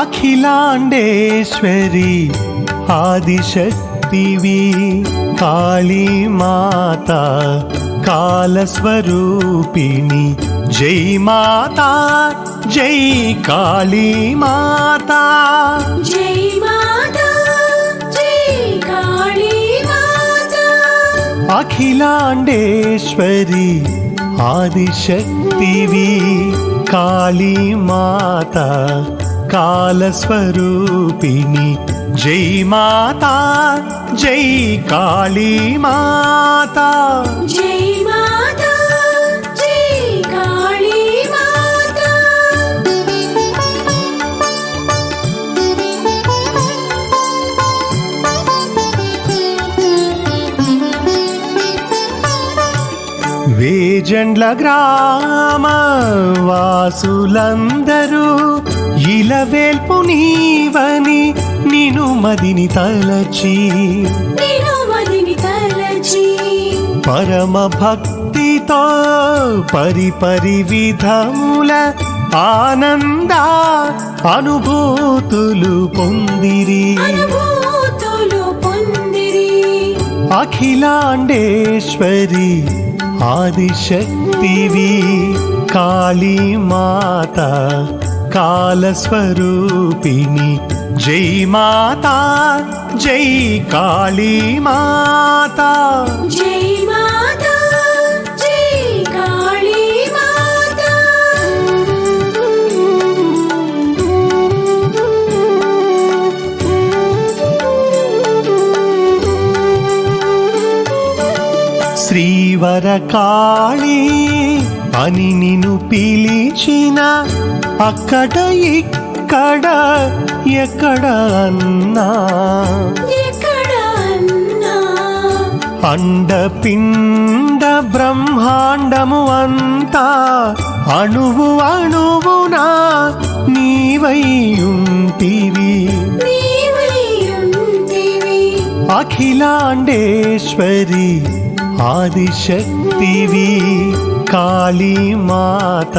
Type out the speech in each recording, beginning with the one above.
అఖిలాండేశ్వరి ఆదిశక్తివి కాళీమాత కాలస్వరూపిణి జై మాతా జై కాళీమాత. జై మాతా జై కాళీ మాతా అఖిలాండేశ్వరి ఆదిశక్తివి కాళీమాత కాలస్వరూపిణి. జై మాతా జై కాళీమాత. జై మాతా జై కాళీ మాతా వేజండ్ల గ్రామ వాసులందరూ ఇలవేల్పు నీవని నిను మదిని తలచి. పరమ భక్తితో పరిపరి విధముల ఆనంద అనుభూతులు పొందిరి. అనుభూతులు పొందిరి. అఖిలాండేశ్వరి ఆదిశక్తివి కాళీమాత కాలస్వరూపిణి. జై మాతా జై కాళీమాత. జై మాతా జై కాళీ మాతా శ్రీవర కాళీ అని నిన్ను పిలిచిన అక్కడ ఇక్కడ ఎక్కడ అన్నా. అండపిండ బ్రహ్మాండము అంతా అణువు అణువునా నీవై ఉంటివి. అఖిలాండేశ్వరి ఆదిశక్తివి. కాళీమాత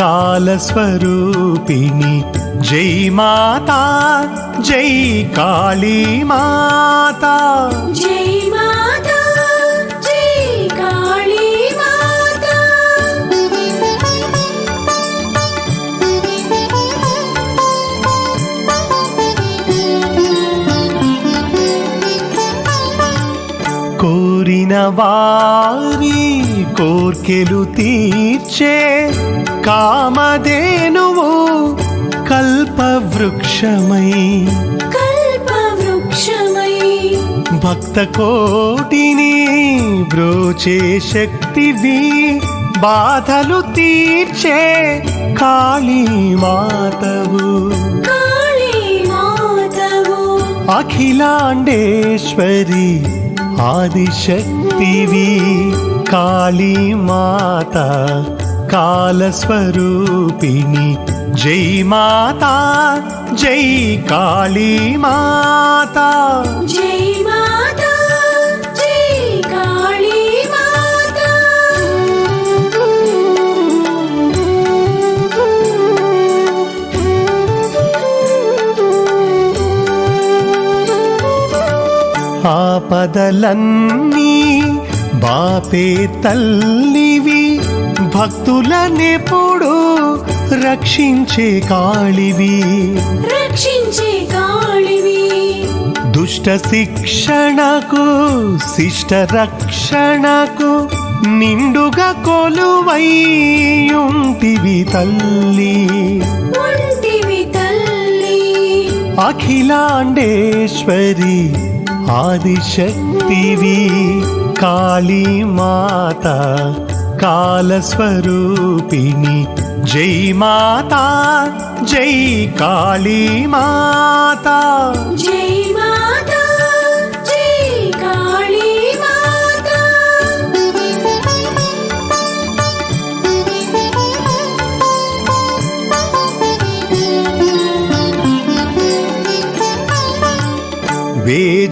కాలస్వరూపిణి జై మాతా జై జై మాతా జై కాళీ మాతా కోరిన వారి కోర్కెలు తీర్చే కామధేనువు కల్పవృక్షమై. కల్ప వృక్షమై భక్త కోటిని బ్రోచే శక్తివి బాధలు తీర్చే కాళీమాతవు. కాళీ మాతవు అఖిలాండేశ్వరి ఆదిశక్తివి. కాళీమాత కాలస్వరూపిణి. జై మాతా జై జై మాతా జై కాళీ మాతా ఆపదలన్నీ బాపే తల్లివి భక్తులనెప్పుడు రక్షించే కాళివి. రక్షించే కాళివి. దుష్ట శిక్షణకు శిష్ట రక్షణకు నిండుగా కొలువైయుంటివి తల్లి. ఉంటివి తల్లి. అఖిలాండేశ్వరి ఆదిశక్తివి. కాళీ మాత కాలస్వరూపిణి. జై మాత జై కాళీ మాత. జై మాత.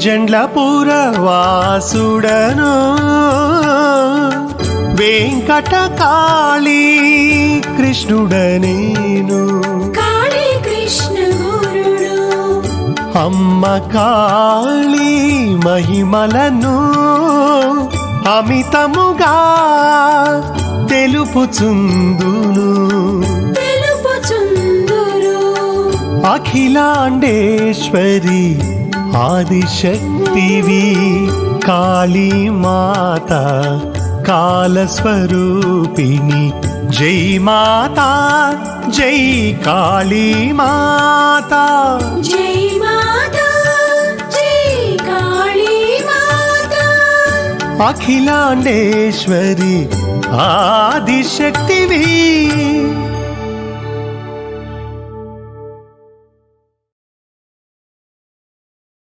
వేజండ్ల పురవాసుడను. వెంకట కాళీ కృష్ణుడనేను అమ్మ కాళీ మహిమలను అమితముగా తెలుపుచుందును. అఖిలాండేశ్వరి ఆదిశక్తివి కాళీమాత కాలస్వరూపిణి. జై మాతా జై కాళీమాత. జై మాతా జై కాళీ మాతా అఖిలాండేశ్వరి ఆదిశక్తివి.